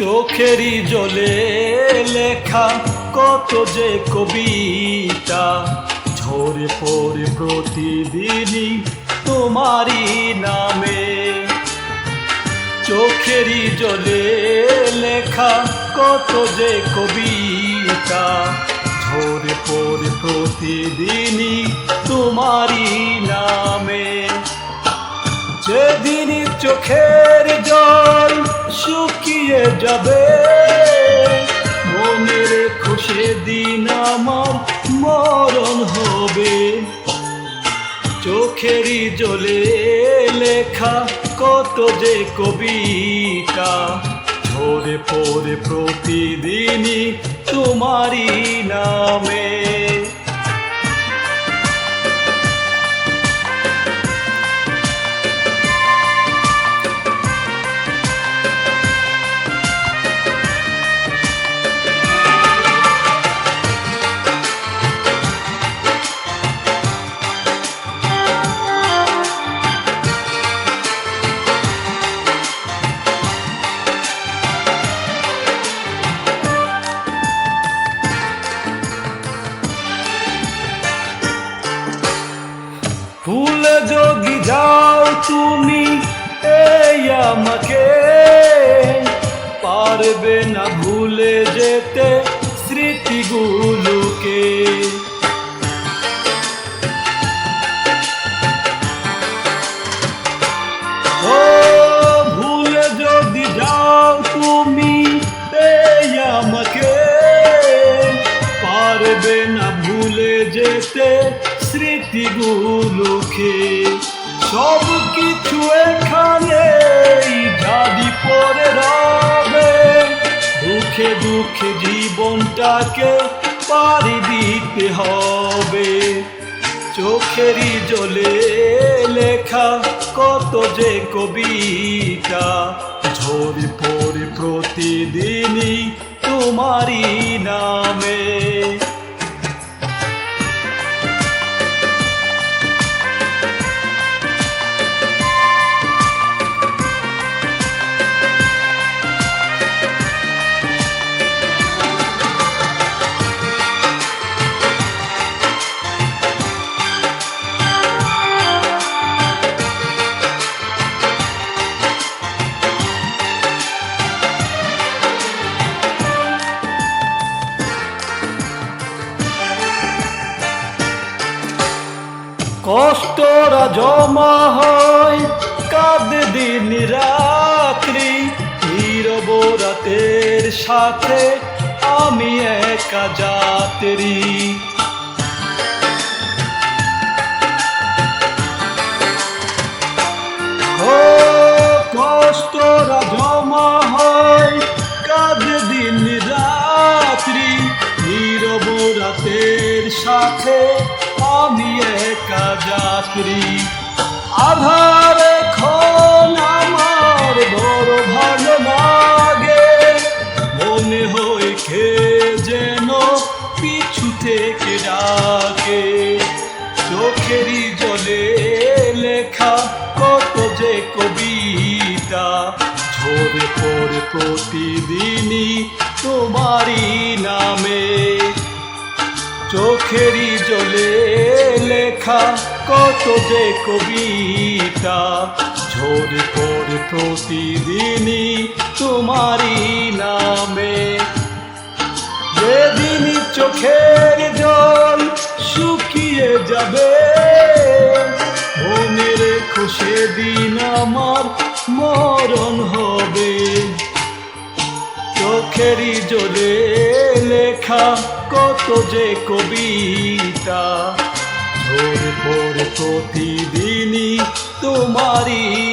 চোখেরই জলে লেখা কত যে কবিতা। ঝরে পড়ে প্রতিদিনই তোমারই নামে। চোখেরই জলে লেখা কত যে কবিতা। ঝরে পড়ে প্রতিদিনই তোমারই নামে। যেদিন চোখের জল শুকিয়ে যাবে। মনের খুশি দিন আমার মরণ হবে। চোখেরই জলে লেখা কত যে কবিতা। ঝরে পড়ে প্রতিদিনই তোমারই নামে। ভুলে যোগী যাও তুমি এই আমাকে। পারবে না ভুলে যেতে স্মৃতিগুলোকে। স্মৃতিগুলোকে সব কিছু এখানে জাদি পরে রবে দুঃখে দুঃখে জীবনটাকে পারি দিতে হবে। চোখেরই জলে লেখা কত যে কবিতা ঝরে পড়ে প্রতিদিনই তোমারই নামে। কষ্টরা জমা হয় কাঁদে দিন রাত্রি নীরব রাতের সাথে আমি একা যাত্রী। কষ্টরা জমা হয় কাঁদে দিন রাত্রি নীরব রাতের সাথে আমি একা যাত্রী আধার এখন আমার বড় ভালো লাগে। মনে হয় খে যেন পিছু থেকে ডাকে। চোখেরই জলে লেখা কত যে কবিতা। ঝরে পড়ে প্রতিদিনই তোমারই চোখেরই জলে লেখা কত যে কবিতা। ঝরে পড়ে প্রতিদিনই তোমারই নামে। যেদিন চোখের জল শুকিয়ে যাবে মনের খুশি দিন আমার মরণ হবে। চোখেরই জলে লেখা কত যে কবিতা ভোর ভোর প্রতিদিনই তোমারই